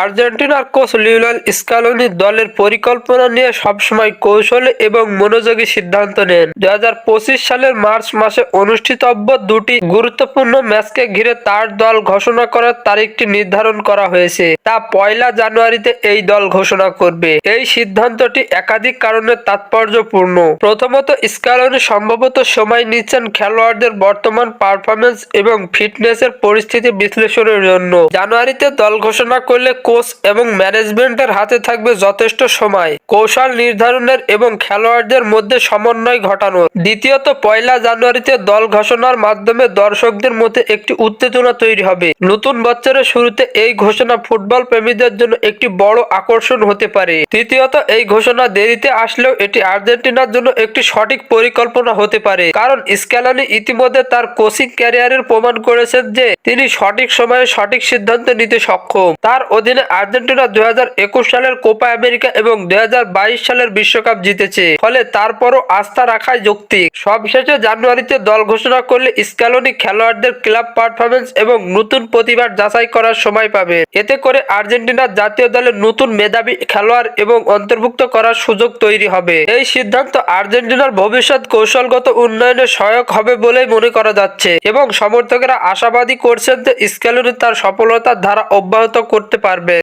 আর্জেন্টিনার coach Lionel Scaloni দলের পরিকল্পনা নিয়ে সবসময় কৌশলে এবং মনোযোগী সিদ্ধান্ত নেন। দুই সালের মার্চ মাসে অনুষ্ঠিতব্য দুটি গুরুত্বপূর্ণ ম্যাচকে ঘিরে তার দল ঘোষণা করার তারিখটি নির্ধারণ করা হয়েছে। তা পয়লা জানুয়ারিতে এই দল ঘোষণা করবে। এই সিদ্ধান্তটি একাধিক কারণে তাৎপর্যপূর্ণ। প্রথমত, স্কালোনি সম্ভবত সময় নিচ্ছেন খেলোয়াড়দের বর্তমান পারফরমেন্স এবং ফিটনেসের পরিস্থিতি বিশ্লেষণের জন্য। জানুয়ারিতে দল ঘোষণা করলে কোচ এবং ম্যানেজমেন্টের হাতে থাকবে যথেষ্ট সময়। কৌশল নির্ধারণের এবং খেলোয়াড়দের মধ্যে সমন্বয় ঘটানোর। দ্বিতীয়ত, পয়লা জানুয়ারিতে দল ঘোষণার মাধ্যমে দর্শকদের মধ্যে একটি উত্তেজনা তৈরি হবে। নতুন বছরের শুরুতে এই ঘোষণা ফুটবল প্রেমীদের জন্য একটি বড় আকর্ষণ হতে পারে। তৃতীয়ত, এই ঘোষণা দেরিতে আসলেও এটি আর্জেন্টিনার জন্য একটি সঠিক পরিকল্পনা হতে পারে। কারণ স্ক্যালানি ইতিমধ্যে তার কোচিং ক্যারিয়ারের প্রমাণ করেছেন যে, তিনি সঠিক সময়ে সঠিক সিদ্ধান্ত নিতে সক্ষম। তার অধীনে আর্জেন্টিনা দুই হাজার একুশ সালের কোপা আমেরিকা এবং দুই হাজার বাইশ সালের বিশ্বকাপ জিতেছে। ফলে তারপরও আস্থা রাখাই যৌক্তিক। সবশেষে জানুয়ারিতে দল ঘোষণা করলে স্ক্যালোনি খেলোয়াড়দের ক্লাব পারফরমেন্স এবং নতুন প্রতিভার যাচাই করার সময় পাবে। এতে করে আর্জেন্টিনার জাতীয় দলের নতুন মেধাবী খেলোয়াড় এবং অন্তর্ভুক্ত করার সুযোগ তৈরি হবে। এই সিদ্ধান্ত আর্জেন্টিনার ভবিষ্যৎ কৌশলগত উন্নয়নে সহায়ক হবে বলেই মনে করা যাচ্ছে এবং সমর্থকেরা আশাবাদী করছেন যে স্ক্যালোনি তার সফলতার ধারা অব্যাহত করতে পারবে।